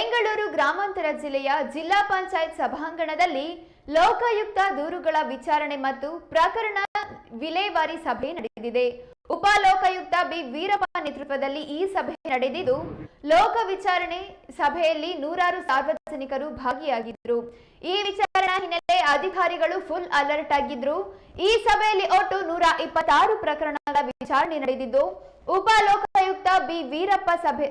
ಬೆಂಗಳೂರು ಗ್ರಾಮಾಂತರ ಜಿಲ್ಲೆಯ ಜಿಲ್ಲಾ ಪಂಚಾಯತ್ ಸಭಾಂಗಣದಲ್ಲಿ ಲೋಕಾಯುಕ್ತ ದೂರುಗಳ ವಿಚಾರಣೆ ಮತ್ತು ಪ್ರಕರಣ ವಿಲೇವಾರಿ ಸಭೆ ನಡೆದಿದೆ. ಉಪಲೋಕಾಯುಕ್ತ ಬಿ. ವೀರಪ್ಪ ನೇತೃತ್ವದಲ್ಲಿ ಈ ಸಭೆ ನಡೆದಿದ್ದು, ಲೋಕ ವಿಚಾರಣೆ ಸಭೆಯಲ್ಲಿ ನೂರಾರು ಸಾರ್ವಜನಿಕರು ಭಾಗಿಯಾಗಿದ್ದರು. ಈ ವಿಚಾರಣಾ ಹಿನ್ನೆಲೆ ಅಧಿಕಾರಿಗಳು ಫುಲ್ ಅಲರ್ಟ್ ಆಗಿದ್ರು. ಈ ಸಭೆಯಲ್ಲಿ ಒಟ್ಟು ನೂರ ಇಪ್ಪತ್ತಾರು ಪ್ರಕರಣಗಳ ವಿಚಾರಣೆ ನಡೆದಿದ್ದು, ಉಪಲೋಕಾಯುಕ್ತ ಬಿ. ವೀರಪ್ಪ ಸಭೆ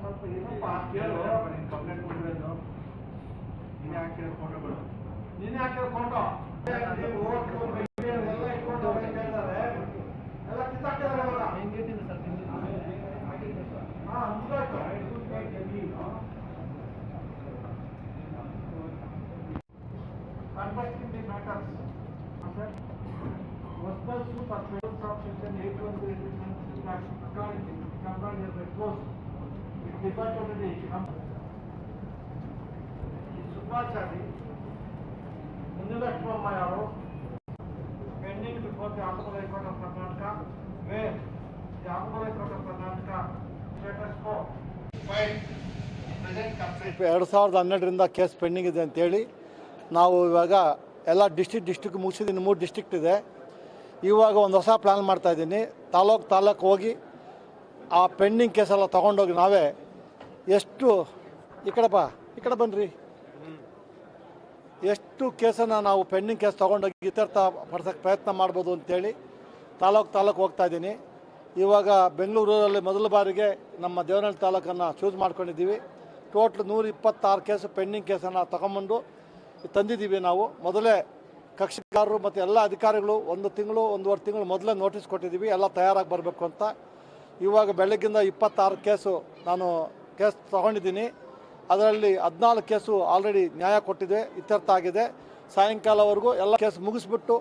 ಸ್ವಲ್ಪ ಇರಪ್ಪ ಕೇಳು ಕಂಪ್ಲೇಂಟ್ ಕೊಟ್ಟಿರೋದು ನೀನೇ ಹಾಕಿರೋ ಫೋಟೋಗಳು ನೀನೇ ಹಾಕಿರೋ ಫೋಟೋ ನೀವು ಎಲ್ಲ ಇಟ್ಕೊಂಡು ಅವ್ರು ಏನ್ ಹೇಳ್ತಾರೆ ಎಲ್ಲ ಕಿತ್ತಾಕಿದ್ದಾರೆ ಇವಾಗ ಹಾ ಮುಗ್ದೋಯ್ತು Conducting the matters. Sir, was the suit of federal section eight one ಎರಡು ಸಾವಿರದ ಹನ್ನೆರಡರಿಂದ ಕೇಸ್ ಪೆಂಡಿಂಗ್ ಇದೆ ಅಂತೇಳಿ ನಾವು ಇವಾಗ ಎಲ್ಲ ಡಿಸ್ಟಿಕ್ ಡಿಸ್ಟಿಕ್ ಮುಗಿಸಿದ್ದೀನಿ ಮೂರು ಡಿಸ್ಟಿಕ್ಟ್ ಇದೆ. ಇವಾಗ ಒಂದು ಹೊಸ ಪ್ಲ್ಯಾನ್ ಮಾಡ್ತಾಯಿದ್ದೀನಿ ತಾಲೂಕು ತಾಲೂಕು ಹೋಗಿ ಆ ಪೆಂಡಿಂಗ್ ಕೇಸೆಲ್ಲ ತೊಗೊಂಡೋಗಿ ನಾವೇ ಎಷ್ಟು, ಈ ಕಡೆಪ್ಪ ಈ ಕಡೆ ಬನ್ನಿರಿ ಎಷ್ಟು ಕೇಸನ್ನು ನಾವು ಪೆಂಡಿಂಗ್ ಕೇಸ್ ತೊಗೊಂಡೋಗಿ ಇತ್ಯರ್ಥ ಪಡಿಸೋಕ್ಕೆ ಪ್ರಯತ್ನ ಮಾಡ್ಬೋದು ಅಂತೇಳಿ ತಾಲೂಕು ತಾಲೂಕು ಹೋಗ್ತಾ ಇದ್ದೀನಿ. ಇವಾಗ ಬೆಂಗಳೂರಲ್ಲಿ ಮೊದಲ ಬಾರಿಗೆ ನಮ್ಮ ದೇವನಹಳ್ಳಿ ತಾಲೂಕನ್ನು ಚೂಸ್ ಮಾಡ್ಕೊಂಡಿದ್ದೀವಿ. ಟೋಟ್ಲ್ ನೂರ ಇಪ್ಪತ್ತಾರು ಕೇಸು ಪೆಂಡಿಂಗ್ ಕೇಸನ್ನು ತಗೊಂಬಂದು ತಂದಿದ್ದೀವಿ ನಾವು. ಮೊದಲೇ ಕಕ್ಷಿಗಾರರು ಮತ್ತು ಎಲ್ಲ ಅಧಿಕಾರಿಗಳು ಒಂದು ತಿಂಗಳು, ಒಂದೂವರೆ ತಿಂಗಳು ಮೊದಲೇ ನೋಟಿಸ್ ಕೊಟ್ಟಿದ್ದೀವಿ, ಎಲ್ಲ ತಯಾರಾಗಿ ಬರಬೇಕು ಅಂತ. ಇವಾಗ ಬೆಳಗ್ಗಿಂದ ಇಪ್ಪತ್ತಾರು ಕೇಸು ನಾನು ಕೇಸ್ ತಗೊಂಡಿದ್ದೀನಿ. ಅದರಲ್ಲಿ ಹದಿನಾಲ್ಕು ಕೇಸು ಆಲ್ರೆಡಿ ನ್ಯಾಯ ಕೊಟ್ಟಿದೆ, ಇತ್ಯರ್ಥ ಆಗಿದೆ. ಸಾಯಂಕಾಲವರೆಗೂ ಎಲ್ಲ ಕೇಸ್ ಮುಗಿಸ್ಬಿಟ್ಟು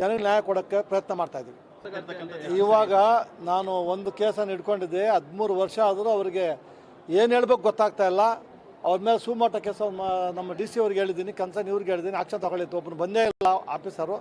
ಜನರಿಗೆ ನ್ಯಾಯ ಕೊಡೋಕ್ಕೆ ಪ್ರಯತ್ನ ಮಾಡ್ತಾ ಇದ್ದೀವಿ. ಇವಾಗ ನಾನು ಒಂದು ಕೇಸನ್ನು ಹಿಡ್ಕೊಂಡಿದ್ದೆ, ಹದಿಮೂರು ವರ್ಷ ಆದರೂ ಅವರಿಗೆ ಏನು ಹೇಳ್ಬೇಕು ಗೊತ್ತಾಗ್ತಾ ಇಲ್ಲ. ಅವ್ರ ಮೇಲೆ ಸುಮಾಟ ಕೆಲಸ ನಮ್ಮ ಡಿ ಸಿ ಅವ್ರಿಗೆ ಹೇಳಿದ್ದೀನಿ, ಕನ್ಸರ್ನ್ ಇವ್ರಿಗೆ ಹೇಳಿದ್ದೀನಿ, ಆಕ್ಷನ್ ತಗೊಳ್ಳಿತ್ತು ಒಬ್ಬನು ಬಂದೇ ಇಲ್ಲ ಆಫೀಸರು